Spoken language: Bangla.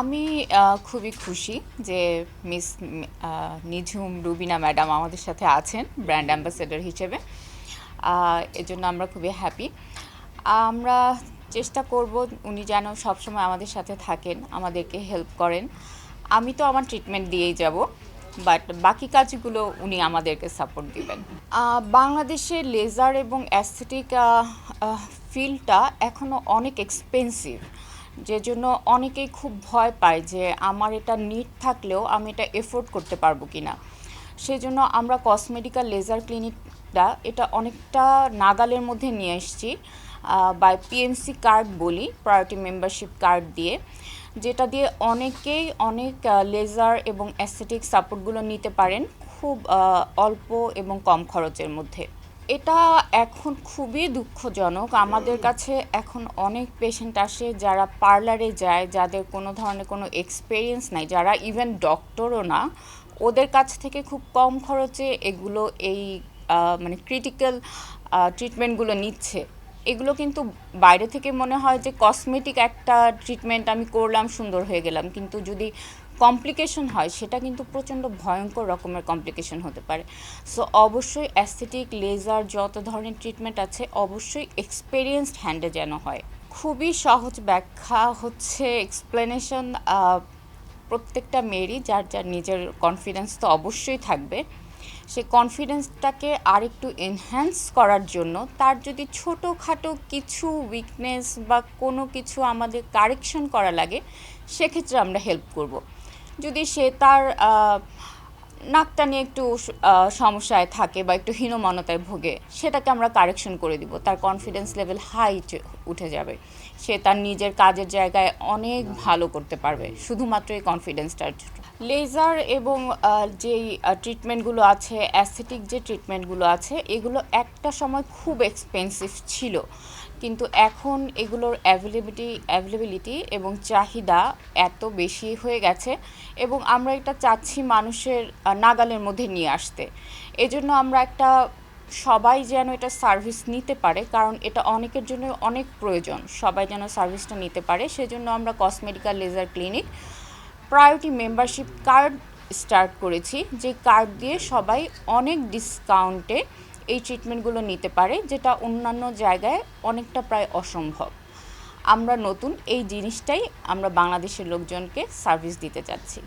আমি খুবই খুশি যে মিস নিঝুম রুবিনা ম্যাডাম আমাদের সাথে আছেন ব্র্যান্ড অ্যাম্বাসেডর হিসেবে। এজন্য আমরা খুবই হ্যাপি। আমরা চেষ্টা করব উনি যেন সবসময় আমাদের সাথে থাকেন আমাদেরকে হেল্প করেন। আমি তো আমার ট্রিটমেন্ট দিয়েই যাব বাট বাকি কাজগুলো উনি আমাদেরকে সাপোর্ট দিবেন। আহ, বাংলাদেশে লেজার এবং অ্যাস্থেটিক ফিল্ডটা এখনও অনেক এক্সপেন্সিভ যে জন্য অনেকেই খুব ভয় পায় যে আমার এটা নিট থাকলেও আমি এটা এফোর্ড করতে পারব কি না সেজন্য আমরা কসমেটিক্যাল লেজার ক্লিনিকটা এটা অনেকটা নাগালের মধ্যে নিয়ে এসেছি বাই পিএমসি কার্ড বলি প্রায়োরিটি মেম্বারশিপ কার্ড দিয়ে, যেটা দিয়ে অনেকেই অনেক লেজার এবং অ্যাস্থেটিক সাপোর্টগুলো নিতে পারেন খুব অল্প এবং কম খরচের মধ্যে। এটা এখন খুবই দুঃখজনক। আমাদের কাছে এখন অনেক পেশেন্ট আসে যারা পার্লারে যায়, যাদের কোনো ধরনের কোনো এক্সপিরিয়েন্স নাই, যারা ইভেন ডক্টরও না, ওদের কাছ থেকে খুব কম খরচে এগুলো এই মানে ক্রিটিক্যাল ট্রিটমেন্টগুলো নিচ্ছে। এগুলো কিন্তু বাইরে থেকে মনে হয় যে কসমেটিক একটা ট্রিটমেন্ট আমি করলাম, সুন্দর হয়ে গেলাম। কিন্তু যদি কমপ্লিকেশন হয়, সেটা কিন্তু প্রচণ্ড ভয়ঙ্কর রকমের কমপ্লিকেশন হতে পারে। সো অবশ্যই অ্যাস্থেটিক লেজার যত ধরনের ট্রিটমেন্ট আছে, অবশ্যই এক্সপেরিয়েন্সড হ্যান্ডে যেন হয়। খুবই সহজ ব্যাখ্যা হচ্ছে এক্সপ্লেনেশন প্রত্যেকটা মেয়েরই, যার যার নিজের কনফিডেন্স তো অবশ্যই থাকবে। সে কনফিডেন্সটাকে আরেকটু এনহ্যান্স করার জন্য, তার যদি ছোটোখাটো কিছু উইকনেস বা কোনো কিছু আমাদের কারেকশন করা লাগে, সেক্ষেত্রে আমরা হেল্প করব। যদি সে তার নাকটা নিয়ে একটু সমস্যায় থাকে বা একটু হীনমানতায় ভোগে, সেটাকে আমরা কারেকশন করে দিব। তার কনফিডেন্স লেভেল হাই উঠে যাবে। সে তার নিজের কাজের জায়গায় অনেক ভালো করতে পারবে। শুধুমাত্র এই কনফিডেন্সটার লেজার এবং যেই ট্রিটমেন্টগুলো আছে অ্যাসেটিক যে ট্রিটমেন্টগুলো আছে, এগুলো একটা সময় খুব এক্সপেন্সিভ ছিল। কিন্তু এখন এগুলোর অ্যাভেলেবিলিটি অ্যাভেলেবিলিটি এবং চাহিদা এত বেশি হয়ে গেছে এবং আমরা এটা চাচ্ছি মানুষের নাগালের মধ্যে নিয়ে আসতে। এজন্য আমরা একটা, সবাই যেন এটা সার্ভিস নিতে পারে, কারণ এটা অনেকের জন্য অনেক প্রয়োজন। সবাই যেন সার্ভিসটা নিতে পারে, সেজন্য আমরা cosmetical laser clinic priority membership card start করেছি, যে কার্ড দিয়ে সবাই অনেক ডিসকাউন্টে এই ট্রিটমেন্টগুলো নিতে পারে, যেটা অন্যান্য জায়গায় অনেকটা প্রায় অসম্ভব। আমরা নতুন এই জিনিসটাই আমরা বাংলাদেশের লোকজনকে সার্ভিস দিতে চাচ্ছি।